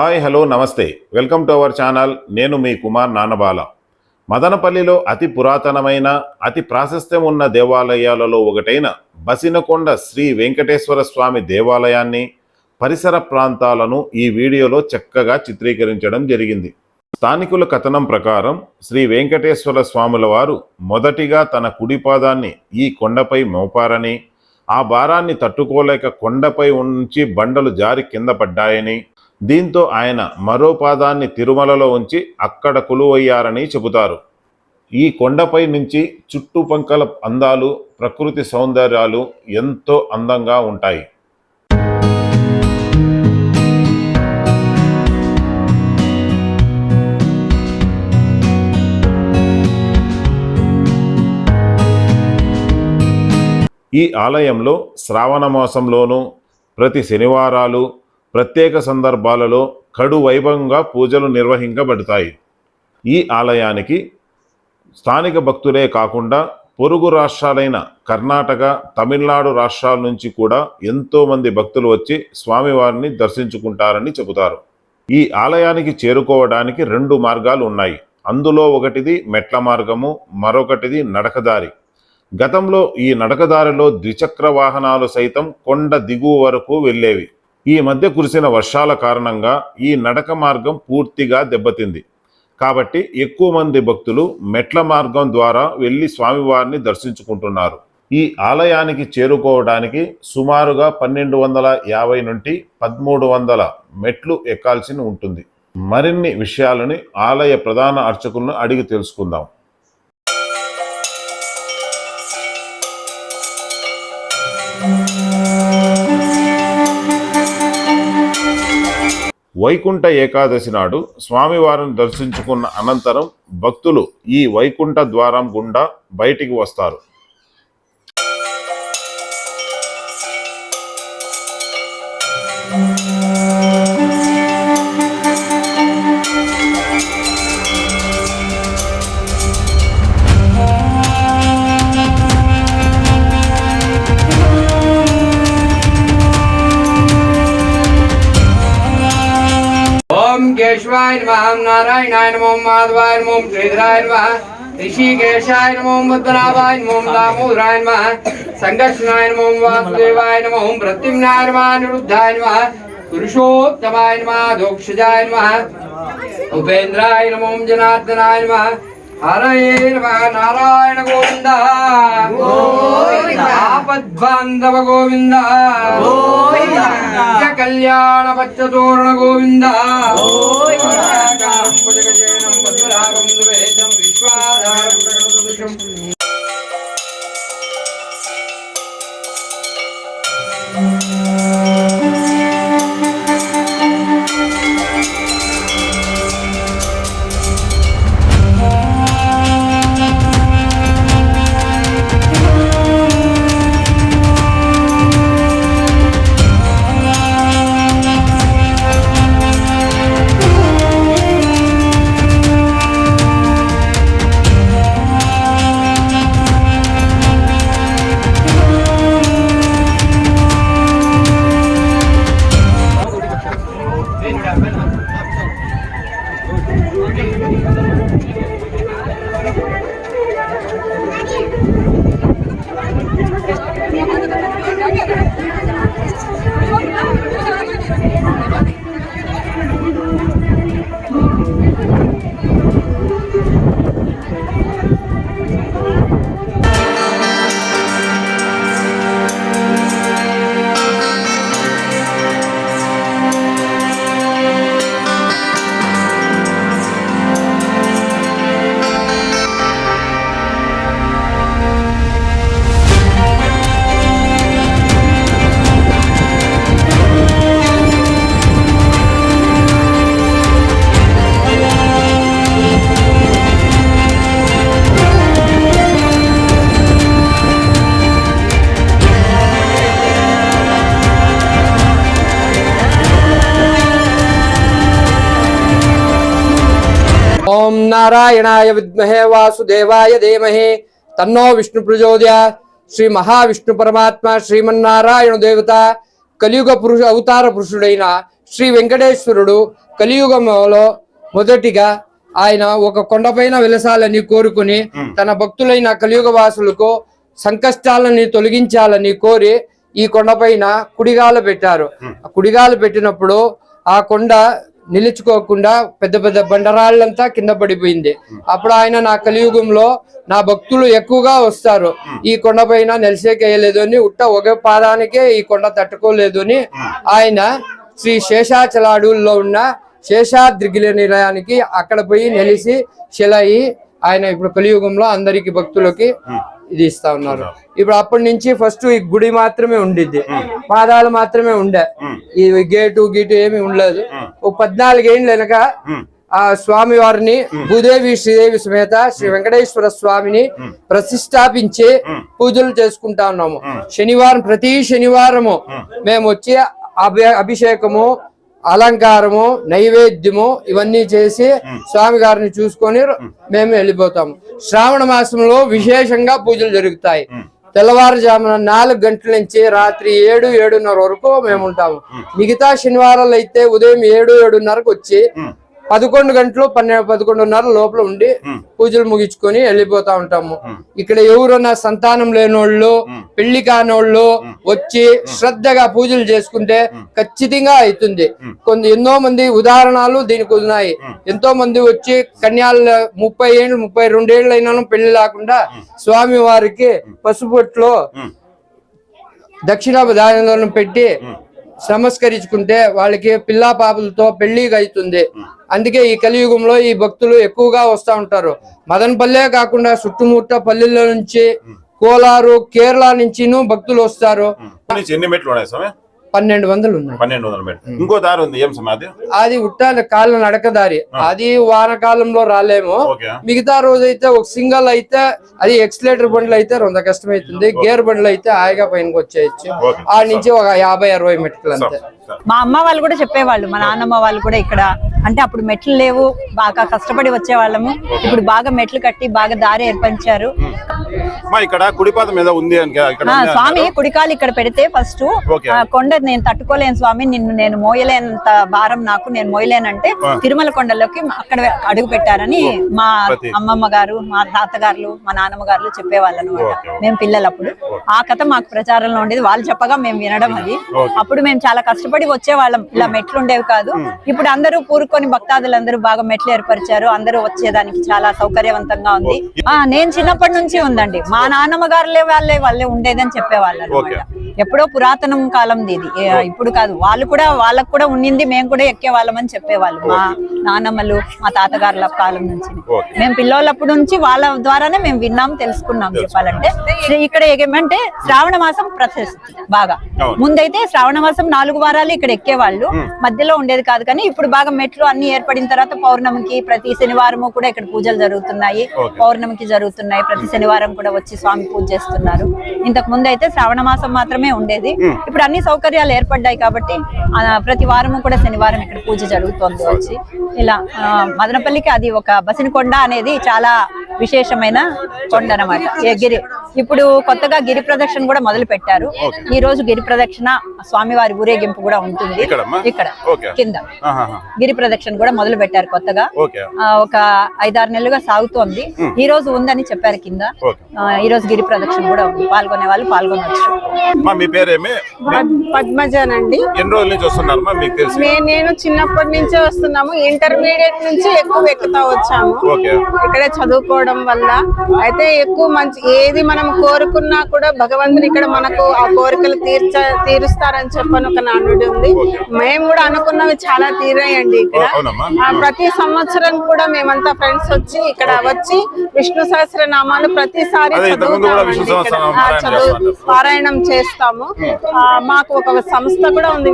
Hi hello నమస్తే. Welcome to our channel. నేను మీ కుమార్ నానబాల. మదనపల్లిలో అతి పురాతనమైన అతి ప్రాశస్త్యం ఉన్న దేవాలయాలలో ఒకటైన బసినకొండ శ్రీ వెంకటేశ్వర స్వామి దేవాలయాన్ని పరిసర ప్రాంతాలను ఈ వీడియోలో చక్కగా చిత్రీకరించడం జరిగింది. స్థానికుల కథనం ప్రకారం శ్రీ వెంకటేశ్వర స్వాముల వారు మొదటిగా తన కుడిపాదాన్ని ఈ కొండపై మోపారని ఆ భారాన్ని తట్టుకోలేక కొండపై ఉంచి బండలు జారి కింద పడ్డాయని దీంతో ఆయన మరో పాదాన్ని తిరుమలలో ఉంచి అక్కడ కొలువయ్యారని చెబుతారు. ఈ కొండపై నుంచి చుట్టుపంకల అందాలు ప్రకృతి సౌందర్యాలు ఎంతో అందంగా ఉంటాయి. ఈ ఆలయంలో శ్రావణ మాసంలోనూ ప్రతి శనివారాలు ప్రత్యేక సందర్భాలలో కడు వైభవంగా పూజలు నిర్వహించబడతాయి. ఈ ఆలయానికి స్థానిక భక్తులే కాకుండా పొరుగు రాష్ట్రాలైన కర్ణాటక తమిళనాడు రాష్ట్రాల నుంచి కూడా ఎంతోమంది భక్తులు వచ్చి స్వామివారిని దర్శించుకుంటారని చెబుతారు. ఈ ఆలయానికి చేరుకోవడానికి రెండు మార్గాలు ఉన్నాయి. అందులో ఒకటిది మెట్ల మార్గము మరొకటిది నడకదారి. గతంలో ఈ నడకదారిలో ద్విచక్ర వాహనాలు సైతం కొండ దిగువ వరకు వెళ్ళేవి. ఈ మధ్య కురిసిన వర్షాల కారణంగా ఈ నడక మార్గం పూర్తిగా దెబ్బతింది. కాబట్టి ఎక్కువ మంది భక్తులు మెట్ల మార్గం ద్వారా వెళ్ళి స్వామివారిని దర్శించుకుంటున్నారు. ఈ ఆలయానికి చేరుకోవడానికి సుమారుగా పన్నెండు వందల యాభై నుండి పదమూడు వందల మెట్లు ఎక్కాల్సి ఉంటుంది. మరిన్ని విషయాలని ఆలయ ప్రధాన అర్చకులను అడిగి తెలుసుకుందాం. వైకుంఠ ఏకాదశి నాడు స్వామివారిని దర్శించుకున్న అనంతరం భక్తులు ఈ వైకుంఠ ద్వారం గుండా బయటికి వస్తారు. ఓం కేశవాయ నమ ఓం నారాయణాయ నమో మాధవాయ నమో శ్రీధరాయ నమ ఋషికేశాయ నమో పద్మనాభాయ నమో దామోదరాయ నమ సంఘర్షణాయ నమో వాసుదేవాయ నమో ప్రత్యుమ్నాయ నమ నిరుద్ధాయ నమ పురుషోత్తమాయ నమ దోక్షజాయ నమ ఉపేంద్రాయ నమో జనార్దనాయ నమ హరయే నారాయణ గోవింద ఆపద్బాంధవ గోవింద కళ్యాణ పచ్చతోరణ గోవింద ఓం నారాయణాయ విద్మహే వాసుదేవాయ ధీమహి. తన్నో విష్ణు ప్రచోదయ. శ్రీ మహావిష్ణు పరమాత్మ శ్రీమన్నారాయణ దేవత కలియుగ పురుష అవతార పురుషుడైన శ్రీ వెంకటేశ్వరుడు కలియుగంలో మొదటిగా ఆయన ఒక కొండపైన వెలసాలని కోరుకుని తన భక్తులైన కలియుగ వాసులకు సంకష్టాలని తొలగించాలని కోరి ఈ కొండపైన కుడిగాలు పెట్టారు. కుడిగాలు పెట్టినప్పుడు ఆ కొండ నిలుచుకోకుండా పెద్ద పెద్ద బండరాళ్ళంతా కింద పడిపోయింది. అప్పుడు ఆయన నా కలియుగంలో నా భక్తులు ఎక్కువగా వస్తారు. ఈ కొండపైన నిలిసేకేయలేదు అని ఉట్ట ఒక పాదానికే ఈ కొండ తట్టుకోలేదు అని ఆయన శ్రీ శేషాచల అడవుల్లో ఉన్న శేషాద్రిగిల నిలయానికి అక్కడ పోయి నిలిచి శిలయి ఆయన ఇప్పుడు కలియుగంలో అందరికి భక్తులకి ఇది ఇస్తా ఉన్నారు. ఇప్పుడు అప్పటి నుంచి ఫస్ట్ ఈ గుడి మాత్రమే ఉండిద్ది. పాదాలు మాత్రమే ఉండే. ఈ గేటు గీటు ఏమి ఉండలేదు. ఒక పద్నాలుగేండ్ల వెనక ఆ. స్వామి వారిని భూదేవి శ్రీదేవి సమేత శ్రీ వెంకటేశ్వర స్వామిని ప్రతిష్టాపించి పూజలు చేసుకుంటా ఉన్నాము. శనివారం ప్రతి శనివారము మేము వచ్చి అభి- అభిషేకము అలంకారము నైవేద్యము ఇవన్నీ చేసి స్వామి గారిని చూసుకొని మేము. వెళ్ళిపోతాము. శ్రావణ మాసంలో విశేషంగా పూజలు జరుగుతాయి. తెల్లవారుజామున నాలుగు గంటల నుంచి రాత్రి ఏడు ఏడున్నర వరకు మేము ఉంటాము. మిగతా శనివారాలు అయితే ఉదయం ఏడు ఏడున్నరకు వచ్చి పదకొండు గంటలు పన్నెండు పదకొండున్నర లోపల ఉండి పూజలు ముగించుకొని వెళ్ళిపోతా ఉంటాము. ఇక్కడ ఎవరన్నా సంతానం లేనోళ్ళు పెళ్ళి కానోళ్ళు వచ్చి శ్రద్ధగా పూజలు చేసుకుంటే ఖచ్చితంగా అవుతుంది. కొన్ని ఎన్నో మంది ఉదాహరణలు దీనికి ఉన్నాయి. ఎంతో మంది వచ్చి కన్యాలు ముప్పై ఏళ్ళు ముప్పై రెండేళ్ళు అయినా పెళ్ళి లేకుండా స్వామి వారికి పసుపొట్లో దక్షిణ దానం పెట్టి నమస్కరించుకుంటే వాళ్ళకి పిల్లా పాపలతో పెళ్ళి అవుతుంది. అందుకే ఈ కలియుగంలో ఈ భక్తులు ఎక్కువగా వస్తూ ఉంటారు. మదనపల్లె కాకుండా చుట్టుముట్ట పల్లెల్లో నుంచి కోలారు కేరళ నుంచిను భక్తులు వస్తారు. ఎన్ని మెట్లు ఉన్నాయి పన్నెండు వందలు ఉన్నాయి. పన్నెండు వందల మెట్లు ఇంకో దారి ఉంది ఏం సమాధి అది? ఉట్టాలి కాళ్ళ నడకదారి అది వానకాలంలో రాలేము. మిగతా రోజు అయితే ఒక సింగల్ అయితే అది ఎక్స్లేటర్ బండ్లు అయితే రెండు కష్టమవుతుంది గేర్ బండ్లు అయితే హాయిగా పైనకి వచ్చేయచ్చు. ఆ నుంచి ఒక యాభై అరవై మెట్లు అంతే. మా అమ్మ వాళ్ళు కూడా చెప్పేవాళ్ళు మా నాన్నమ్మ వాళ్ళు కూడా ఇక్కడ. అంటే అప్పుడు మెట్లు లేవు బాగా కష్టపడి వచ్చేవాళ్ళము. ఇప్పుడు బాగా మెట్లు కట్టి బాగా దారి ఏర్పరిచారు. మా ఇక్కడ కుడిపాదం మీద ఉంది అని ఇక్కడ ఆ, ఉంది స్వామి. కుడికాలు ఇక్కడ పెడితే ఫస్ట్ ఓకే. కొండ నేను తట్టుకోలేను స్వామి. నిన్ను నేను మోయలేనంత భారం నాకు. నేను మోయలేనంటే తిరుమల కొండలోకి అక్కడ అడుగు పెట్టారని మా అమ్మమ్మ గారు మా తాతగారులు మా నాన్నమ్మ గారు చెప్పేవాళ్ళు అనమాట. మేము పిల్లలప్పుడు. ఆ కథ మాకు ప్రచారంలో ఉండేది. వాళ్ళు చెప్పగా మేము వినడం అది. అప్పుడు మేము చాలా కష్టపడి వచ్చేవాళ్ళం. ఇలా మెట్లు ఉండేవి కాదు. ఇప్పుడు అందరూ పూరుకొని భక్తాదులందరూ బాగా మెట్లు ఏర్పరిచారు. అందరూ వచ్చేదానికి చాలా సౌకర్యవంతంగా ఉంది. ఆ నేను చిన్నప్పటి నుంచి ఉందండి. మా నాన్నమ్మ గారులే వాళ్ళే వాళ్ళే ఉండేదని చెప్పేవాళ్ళు ఎప్పుడో పురాతనం కాలంది ఇది. ఇప్పుడు కాదు. వాళ్ళు కూడా వాళ్ళకు కూడా ఉండింది మేము కూడా ఎక్కే వాళ్ళం అని చెప్పేవాళ్ళు. మా నాన్నమ్మలు మా తాతగారుల కాలం నుంచి. మేము పిల్లోళ్ళప్పుడు నుంచి వాళ్ళ ద్వారానే మేము విన్నాం తెలుసుకున్నాం చెప్పాలంటే. ఇక్కడ ఏమంటే శ్రావణ మాసం ప్రశస్తి బాగా. ముందైతే శ్రావణ మాసం నాలుగు వారాలు ఇక్కడ ఎక్కేవాళ్ళు. మధ్యలో ఉండేది కాదు కానీ ఇప్పుడు బాగా మెట్లు అన్ని ఏర్పడిన తర్వాత పౌర్ణమికి ప్రతి శనివారము కూడా ఇక్కడ పూజలు జరుగుతున్నాయి. పౌర్ణమికి జరుగుతున్నాయి. ప్రతి శనివారం కూడా వచ్చి స్వామి పూజ చేస్తున్నారు. ఇంతకు ముందు అయితే శ్రావణ మాసం మాత్రమే ఉండేది. ఇప్పుడు అన్ని సౌకర్యాలు ఏర్పడ్డాయి కాబట్టి ప్రతి వారము కూడా శనివారం ఇక్కడ పూజ జరుగుతోంది. వచ్చి ఇలా ఆ, మదనపల్లికి అది ఒక బసినకొండ అనేది చాలా విశేషమైన కొండ అనమాట గిరి ఇప్పుడు కొత్తగా గిరి ప్రదక్షిణ కూడా మొదలు పెట్టారు. ఈ రోజు గిరి ప్రదక్షిణ స్వామివారి ఊరేగింపు కూడా ఉంటుంది? ఇక్కడ. కింద. గిరి ప్రదక్షిణ కూడా మొదలు పెట్టారు కొత్తగా. ఒక ఐదారు నెలలుగా సాగుతోంది. ఈ రోజు ఉందని చెప్పారు కింద. ఈ రోజు గిరి ప్రదక్షిణ కూడా ఉంది. పాల్గొనే వాళ్ళు పాల్గొనవచ్చు మా పేరేమి? పద్మజానండి ఎన్ని రోజుల నుంచి వస్తున్నారమ్మా? మీకు తెలిసి. నే- నేను చిన్నప్పటి నుంచే వస్తున్నాము. ఇంటర్మీడియట్ నుంచి ఎక్కువ ఎక్కుతా వచ్చాము. ఇక్కడే చదువుకోవడం వల్ల అయితే ఎక్కువ మంచి ఏది మనం కోరుకున్నా కూడా భగవంతుడు ఇక్కడ మనకు ఆ కోరికలు తీర్చ తీరుస్తారని చెప్పని ఒక నానుడి ఉంది. మేము కూడా అనుకున్నవి చాలా తీరాయండి ఇక్కడ. ప్రతి సంవత్సరం కూడా మేమంతా ఫ్రెండ్స్ వచ్చి ఇక్కడ వచ్చి విష్ణు ప్రతిసారి ఇంతకుముందు కూడా విష్ణు చదువుతామండి చదువు. పారాయణం చేస్తాము. మాకు ఒక సంస్థ కూడా ఉంది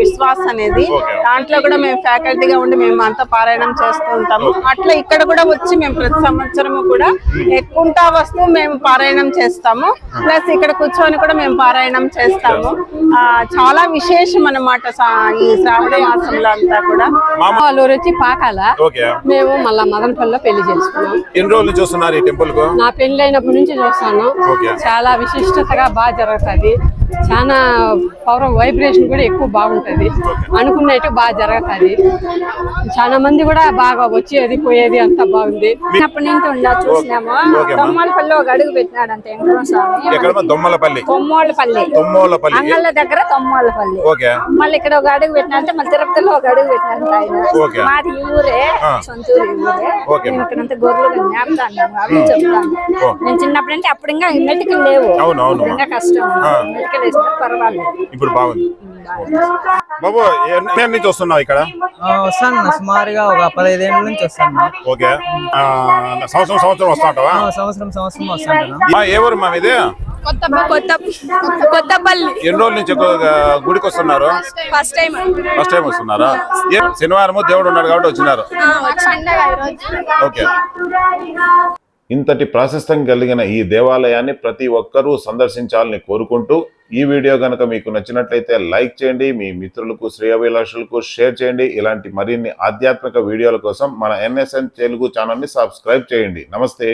విశ్వాస్ అనేది. దాంట్లో కూడా మేము ఫ్యాకల్టీగా ఉండి మేము అంతా పారాయణం చేస్తూ ఉంటాము. అట్లా ఇక్కడ కూడా వచ్చి మేము ప్రతి సంవత్సరము కూడా ఎక్కుంటా వస్తూ మేము పారాయణం చేస్తాము. ప్లస్ ఇక్కడ కూర్చొని కూడా మేము పారాయణం చేస్తాము. ఆ, చాలా విశేషం అన్నమాట సా- ఈ శ్రావణ మాసంలో అంతా కూడా. మామ వాళ్ళు వచ్చి పాకాల. మేము మళ్ళా మదనపల్లిలో పెళ్ళి చేసుకున్నాం. ఎన్ని రోజుల నుంచి వస్తున్నారు ఈ టెంపుల్కు నా పెళ్ళి అయినప్పటి నుంచి చూస్తాను. చాలా విశిష్టతగా బాగా జరుగుతుంది. చాలా పవర్ వైబ్రేషన్ కూడా ఎక్కువ బాగుంటది. అనుకున్నట్టు బాగా జరుగుతుంది. చాలా మంది కూడా బాగా వచ్చేది పోయేది అంతా బాగుంది. అప్పటి నుంచి ఉండా చూసినాము. దొమ్మలపల్లి ఒక అడుగు పెట్టినాడంటే వెంకటరమణ స్వామి ఎక్కడమ్మా? దొమ్మలపల్లి. తొమ్మోళ్ళపల్లి తొమ్మోళ్ళపల్లి అంగళ్ళ దగ్గర తొమ్మోళ్ళపల్లి మళ్ళీ ఇక్కడ ఒక అడుగు పెట్టినంటే మళ్ళీ తిరుపతిలో ఒక అడుగు పెట్టినంత ఆయన. మాది ఈ ఊరే ఆ. సొంత ఊరు. మేము ఇక్కడంతా గొర్రెలు జ్ఞాపకాలు అవి చెప్తాను. నేను చిన్నప్పుడు అంటే అప్పుడు ఇంకా మెడికల్ లేవు. ఇంకా కష్టం. వేసినా పర్వాలేదు. ఇప్పుడు బాగుంది. బాబు ఎన్ని నుంచి వస్తున్నావు ఇక్కడ? వస్తాను. సుమారుగా ఒక పదహైదేళ్ళ నుంచి వస్తాను ఓకే. సంవత్సరం సంవత్సరం వస్తా ఉంటావా ఆ, సంవత్సరం సంవత్సరం వస్తాను ఆ, ఏ ఊరు మా ఇది కొత్తపల్లి. ఎన్ని రోజుల నుంచి గుడికి వస్తున్నారు? ఫస్ట్ టైం ఫస్ట్ టైం వస్తున్నారా? శనివారం దేవుడు ఉన్నాడు కాబట్టి వచ్చినారు. ఓకే. ఇంతటి ప్రాశస్తం కలిగిన ఈ దేవాలయాన్ని ప్రతి ఒక్కరూ సందర్శించాలని కోరుకుంటూ ఈ వీడియో కనుక మీకు నచ్చినట్లయితే లైక్ చేయండి మీ మిత్రులకు శ్రేయాభిలాషులకు షేర్ చేయండి. ఇలాంటి మరిన్ని ఆధ్యాత్మిక వీడియోల కోసం మన ఎన్ఎస్ఎన్ తెలుగు ఛానల్ని సబ్స్క్రైబ్ చేయండి. నమస్తే.